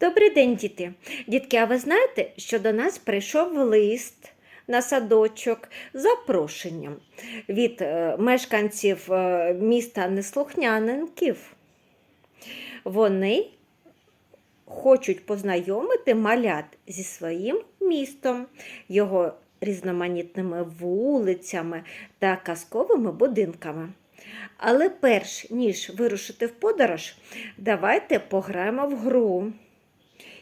Добрий день, діти. Дітки, а ви знаєте, що до нас прийшов лист на садочок з запрошенням від е, мешканців е, міста Неслухняненків. Вони хочуть познайомити малят зі своїм містом, його різноманітними вулицями та казковими будинками. Але перш ніж вирушити в подорож, давайте пограємо в гру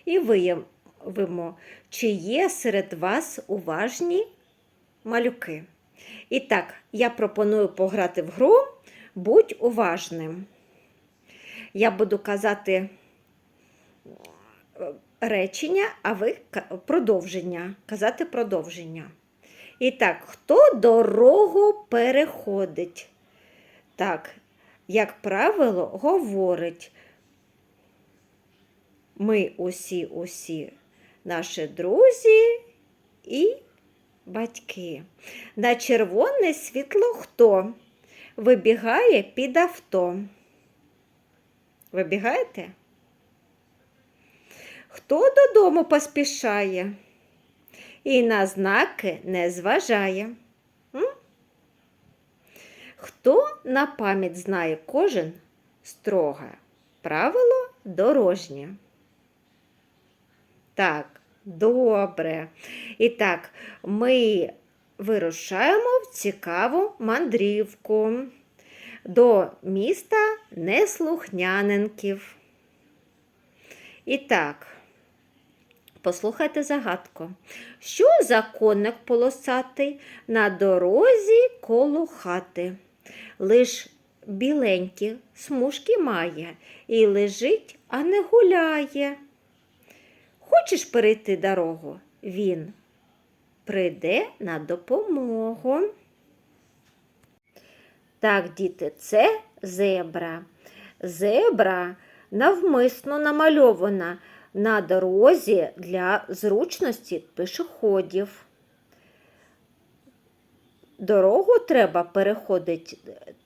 і виявимо, чи є серед вас уважні малюки. І так, я пропоную пограти в гру Будь уважним. Я буду казати е, речення, а ви продовження. Казати продовження. І так, хто дорогу переходить? Так, як правило, говорить. Ми усі, усі наші друзі і батьки. На червоне світло хто вибігає під авто? Вибігаєте? Хто додому поспішає і на знаки не зважає? М? Хто на пам'ять знає кожен строге правило дорожнє? Так, добре. І так, ми вирушаємо в цікаву мандрівку до міста Неслухняненків. І так, послухайте загадку. Що за коник полосатий на дорозі коло хати? Лиш біленькі смужки має і лежить, а не гуляє. Хочеш перейти дорогу? Він прийде на допомогу. Так, діти, це зебра. Зебра навмисно намальована на дорозі для зручності пішоходів. Дорогу треба переходити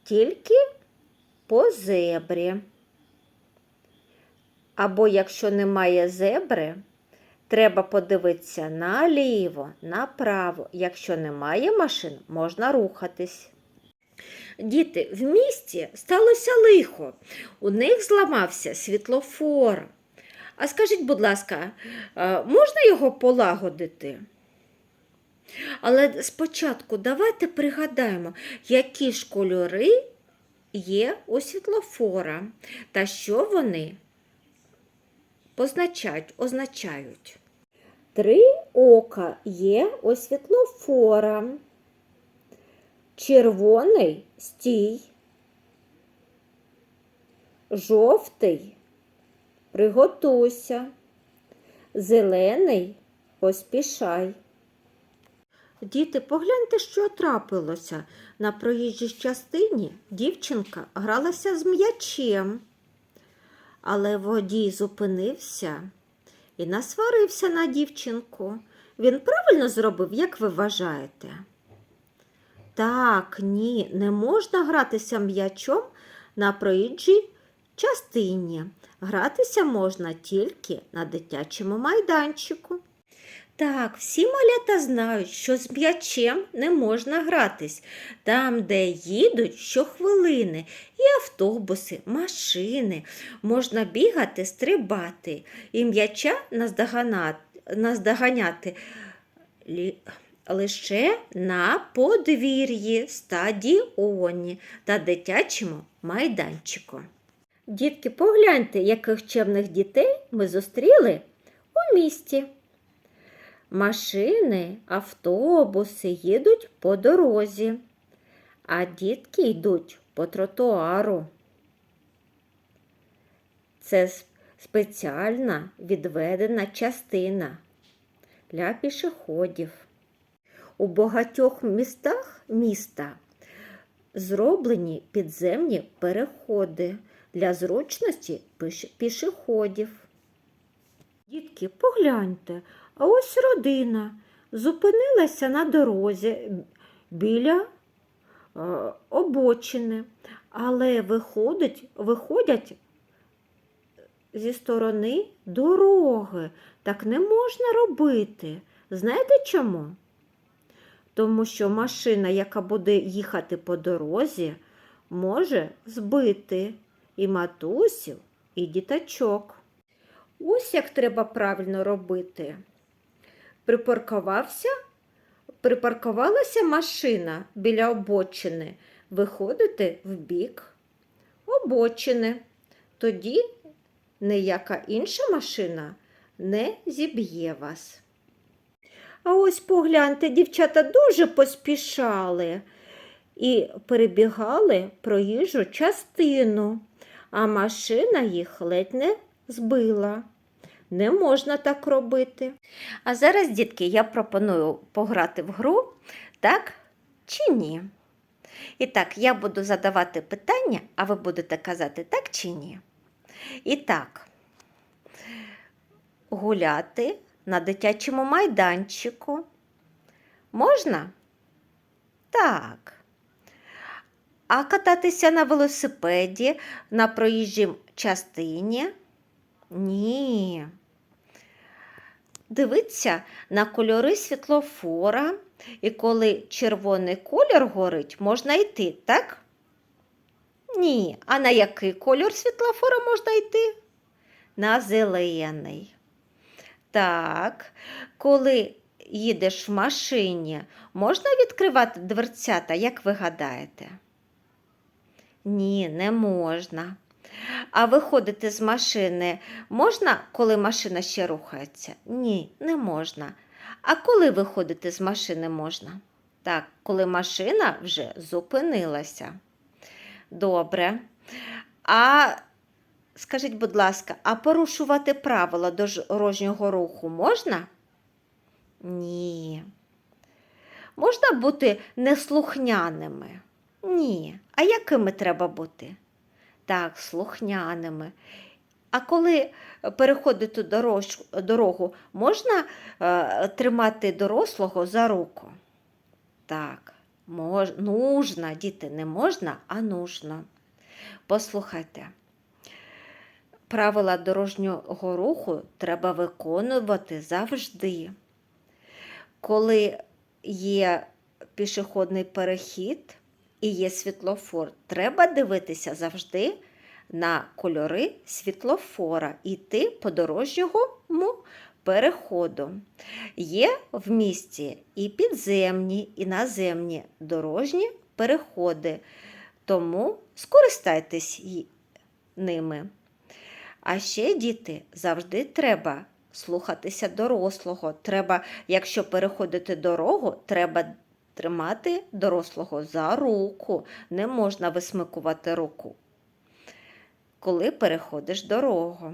тільки по зебрі. Або якщо немає зебри, треба подивитися наліво, направо. Якщо немає машин, можна рухатись. Діти, в місті сталося лихо. У них зламався світлофор. А скажіть, будь ласка, е, можна його полагодити? Але спочатку давайте пригадаємо, які ж кольори є у світлофора та що вони позначають, означають. Три ока є у світлофора. Червоний стій. Жовтий приготуйся. Зелений поспішай. Діти, погляньте, що трапилося. На проїжджій частині дівчинка гралася з м'ячем. Але водій зупинився і насварився на дівчинку. Він правильно зробив, як ви вважаєте? Так, ні, не можна гратися м'ячом на проїжджій частині. Гратися можна тільки на дитячому майданчику. Так, всі малята знають, що з м'ячем не можна гратись. Там, де їдуть щохвилини, і автобуси, машини, можна бігати, стрибати, і м'яча наздоганяти лише на подвір'ї, стадіоні та дитячому майданчику. Дітки, погляньте, яких чемних дітей ми зустріли у місті. Машини, автобуси їдуть по дорозі, а дітки йдуть по тротуару. Це спеціальна відведена частина для пішоходів. У багатьох містах міста зроблені підземні переходи для зручності пішоходів. Дітки, погляньте, а ось родина зупинилася на дорозі біля е, обочини, але виходить, виходять зі сторони дороги. Так не можна робити. Знаєте чому? Тому що машина, яка буде їхати по дорозі, може збити і матусів, і діточок. Ось як треба правильно робити. Припаркувався, припаркувалася машина біля обочини. Виходите в бік обочини. Тоді ніяка інша машина не зіб'є вас. А ось погляньте, дівчата дуже поспішали і перебігали проїжджу частину, а машина їх ледь не збила. Не можна так робити. А зараз, дітки, я пропоную пограти в гру, так чи ні. І так, я буду задавати питання, а ви будете казати так чи ні. І так, гуляти на дитячому майданчику. Можна? Так. А кататися на велосипеді на проїжджій частині? Ні. Дивитися на кольори світлофора, і коли червоний колір горить, можна йти, так? Ні. А на який кольор світлофора можна йти? На зелений. Так, коли їдеш в машині, можна відкривати дверцята, як ви гадаєте? Ні, не можна. А виходити з машини можна, коли машина ще рухається? Ні, не можна. А коли виходити з машини можна? Так, коли машина вже зупинилася. Добре. А скажіть, будь ласка, а порушувати правила дорожнього руху можна? Ні. Можна бути неслухняними? Ні. А якими треба бути? Так, слухняними. А коли переходити дорогу, можна е, тримати дорослого за руку? Так, мож, нужно, діти, не можна, а нужно. Послухайте, правила дорожнього руху треба виконувати завжди. Коли є пішохідний перехід і є світлофор, треба дивитися завжди на кольори світлофора, іти по дорожньому переходу. Є в місті і підземні, і наземні дорожні переходи, тому скористайтесь ними. А ще, діти, завжди треба слухатися дорослого. Треба, якщо переходити дорогу, треба тримати дорослого за руку. Не можна висмикувати руку, коли переходиш дорогу.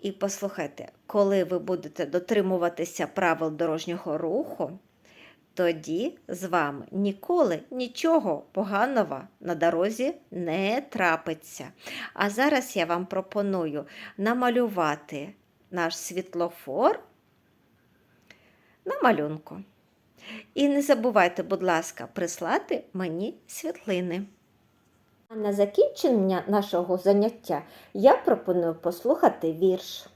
І послухайте, коли ви будете дотримуватися правил дорожнього руху, тоді з вами ніколи нічого поганого на дорозі не трапиться. А зараз я вам пропоную намалювати наш світлофор на малюнку. І не забувайте, будь ласка, прислати мені світлини. А на закінчення нашого заняття я пропоную послухати вірш.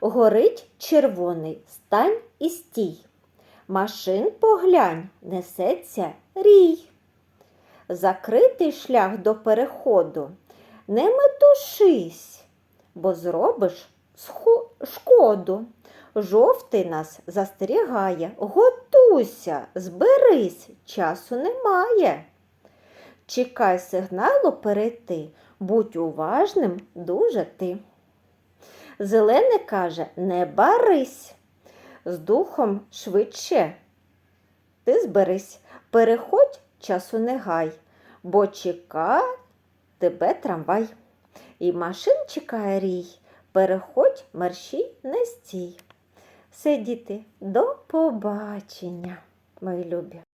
Горить червоний, стань і стій. Машин поглянь, несеться рій. Закритий шлях до переходу, не метушись, бо зробиш шкоду. Жовтий нас застерігає, готуйся, зберись, часу немає. Чекай сигналу перейти, будь уважним дуже ти. Зелений каже, не барись, з духом швидше. Ти зберись, переходь, часу не гай, бо чекає тебе трамвай. І машин чекає рій, переходь, мерщій, не стій. Все, діти, до побачення, мої любі.